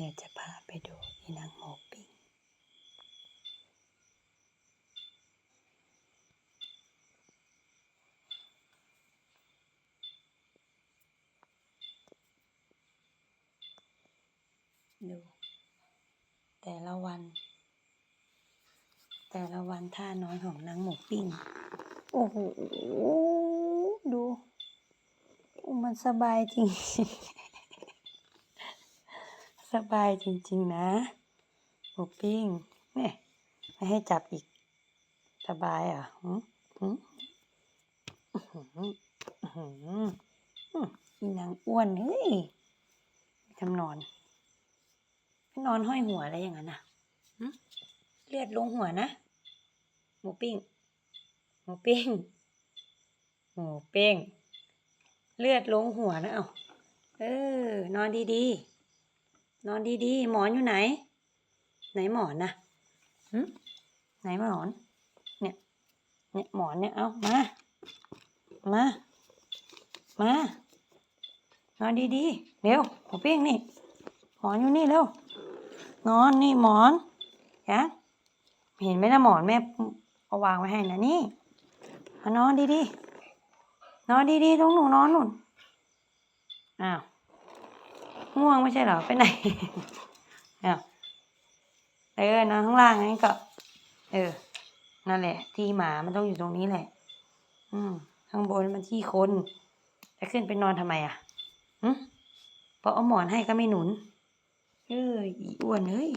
เดี๋ยวจะพาไปดูอีนางหมูปิ้งดู แต่ละวัน แต่ละวันท่าน้อยของนางหมูปิ้ง โอ้โห ดู มันสบายจริง สบายจริง ๆ นะหมูปิ้งเนี่ยไม่ให้จับอีก สบายอะหืมหืมอื้อหืออื้อหืออื้ออีนางอ้วนเฮ้ยทำนอน นอนห้อยหัวอะไรอย่างนั้นน่ะเลือดลงหัวนะ หมูปิ้ง หมูปิ้ง หมูปิ้ง เลือดลงหัวนะเอาเออ นอนดีๆ นอนดีๆ หมอนอยู่ไหน ไหนหมอนนะหึไหนหมอน เนี่ย เนี่ยหมอนเนี่ย เอามา มา มานอนดีๆ เร็วหมูปิ้งนี่ หมอนอยู่นี่เร็ว นอนนี่หมอนยะเห็นไหมนะหมอนแม่เอาวางไว้ให้นะนี่ มานอนดีๆ นอนดีๆตรงหนูนอนนุ่นอ้าว ง่วงไม่ใช่เหรอ ไปไหนเนี่ยเออนอนข้างล่างงั้นก็ เออ นั่นแหละ ที่หมามันต้องอยู่ตรงนี้แหละ อืม ข้างบนมันที่คนจะขึ้นไปนอนทำไมอะหึพอเอาหมอนให้ก็ไม่หนุน เอ้ยอีอ้วนเอ้ย